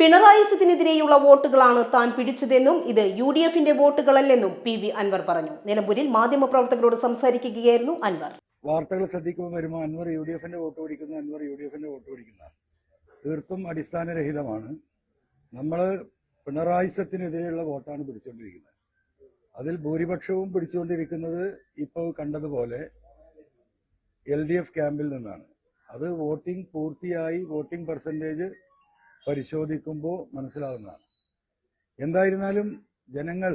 പിണറായി സത്തിനെതിരെയുള്ള വോട്ടുകളാണ് താൻ പിടിച്ചതെന്നും ഇത് U D എഫിന്റെ വോട്ടുകളല്ലെന്നും പി വി അൻവർ പറഞ്ഞു. നിലമ്പൂരിൽ മാധ്യമപ്രവർത്തകരോട് സംസാരിക്കുകയായിരുന്നു അൻവർ. വാർത്തകൾ ശ്രദ്ധിക്കുമ്പോൾ വരുമ്പോൾ അൻവർ യു ഡി എഫിന്റെ വോട്ട് പിടിക്കുന്നു അൻവർ യു ഡി എഫിന്റെ വോട്ട് പിടിക്കുന്ന. തീർത്തും അടിസ്ഥാനരഹിതമാണ്. നമ്മൾ പിണറായിസത്തിനെതിരെയുള്ള വോട്ടാണ് പിടിച്ചുകൊണ്ടിരിക്കുന്നത്. അതിൽ ഭൂരിപക്ഷവും പിടിച്ചുകൊണ്ടിരിക്കുന്നത് ഇപ്പോൾ കണ്ടതുപോലെ എൽ ഡി എഫ് ക്യാമ്പിൽ നിന്നാണ്. അത് വോട്ടിംഗ് പൂർത്തിയായി വോട്ടിംഗ് പെർസെന്റേജ് പരിശോധിക്കുമ്പോൾ മനസ്സിലാവുന്നതാണ്. എന്തായിരുന്നാലും ജനങ്ങൾ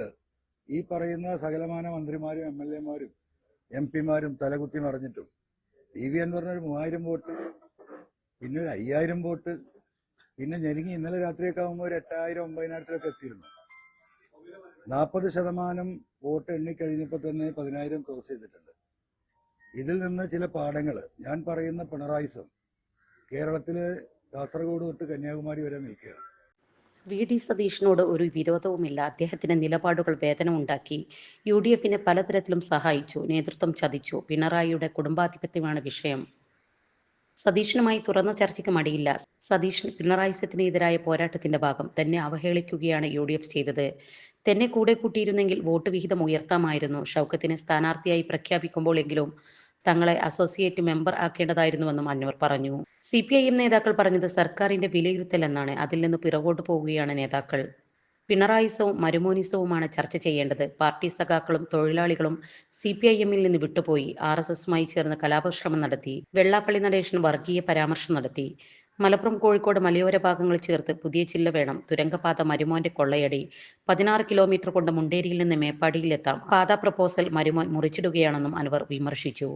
ഈ പറയുന്ന സകലമാന മന്ത്രിമാരും എം എൽ എമാരും എം പിമാരും തലകുത്തി മറിഞ്ഞിട്ടും ടി വി എന്ന് പറഞ്ഞൊരു മൂവായിരം വോട്ട് പിന്നെ ഒരു അയ്യായിരം വോട്ട് പിന്നെ ഞെരുങ്ങി ഇന്നലെ രാത്രിയൊക്കെ ആകുമ്പോൾ ഒരു എട്ടായിരം ഒമ്പതിനായിരത്തിലൊക്കെ എത്തിയിരുന്നു. നാൽപ്പത് ശതമാനം വോട്ട് എണ്ണിക്കഴിഞ്ഞപ്പോൾ തന്നെ പതിനായിരം ക്രോസ് ചെയ്തിട്ടുണ്ട്. ഇതിൽ നിന്ന് ചില പാഠങ്ങൾ ഞാൻ പറയുന്ന പിണറായിസം കേരളത്തിൽ കാസർഗോഡ് തൊട്ട് കന്യാകുമാരി വരെ നിൽക്കുകയാണ്. വി ഡി സതീഷിനോട് ഒരു വിരോധവുമില്ല. അദ്ദേഹത്തിന്റെ നിലപാടുകൾ വേദനമുണ്ടാക്കി. യു ഡി എഫിനെ പലതരത്തിലും സഹായിച്ചു. നേതൃത്വം ചതിച്ചു. പിണറായിയുടെ കുടുംബാധിപത്യമാണ് വിഷയം. സതീഷിനുമായി തുറന്ന ചർച്ചയ്ക്ക് മടിയില്ല. സതീഷ് പിണറായി സത്തിനെതിരായ പോരാട്ടത്തിന്റെ ഭാഗം തന്നെ അവഹേളിക്കുകയാണ് യു ഡി എഫ് ചെയ്തത്. തന്നെ കൂടെ കൂട്ടിയിരുന്നെങ്കിൽ വോട്ട് വിഹിതം ഉയർത്താമായിരുന്നു. ഷൗക്കത്തിനെ സ്ഥാനാർത്ഥിയായി പ്രഖ്യാപിക്കുമ്പോഴെങ്കിലും തങ്ങളെ അസോസിയേറ്റ് മെമ്പർ ആക്കേണ്ടതായിരുന്നുവെന്നും അൻവർ പറഞ്ഞു. സി പി ഐ എം നേതാക്കൾ പറഞ്ഞത് സർക്കാരിന്റെ വിലയിരുത്തൽ എന്നാണ്. അതിൽ നിന്ന് പിറകോട്ട് പോവുകയാണ് നേതാക്കൾ. പിണറായിസവും മരുമോനിസവുമാണ് ചർച്ച ചെയ്യേണ്ടത്. പാർട്ടി സഖാക്കളും തൊഴിലാളികളും സി പി ഐ എമ്മിൽ നിന്ന് വിട്ടുപോയി. ആർ എസ് എസുമായി ചേർന്ന് കലാപശ്രമം നടത്തി. വെള്ളാപ്പള്ളി നടേശൻ വർഗീയ പരാമർശം നടത്തി. മലപ്പുറം കോഴിക്കോട് മലയോര ഭാഗങ്ങൾ ചേർത്ത് പുതിയ ചില്ല വേണം. തുരങ്കപാത മരുമോന്റെ കൊള്ളയടി. പതിനാറ് കിലോമീറ്റർ കൊണ്ട് മുണ്ടേരിയിൽ നിന്ന് മേപ്പാടിയിലെത്താം. പാത പ്രപ്പോസൽ മരുമോൻ മുറിച്ചിടുകയാണെന്നും അൻവർ വിമർശിച്ചു.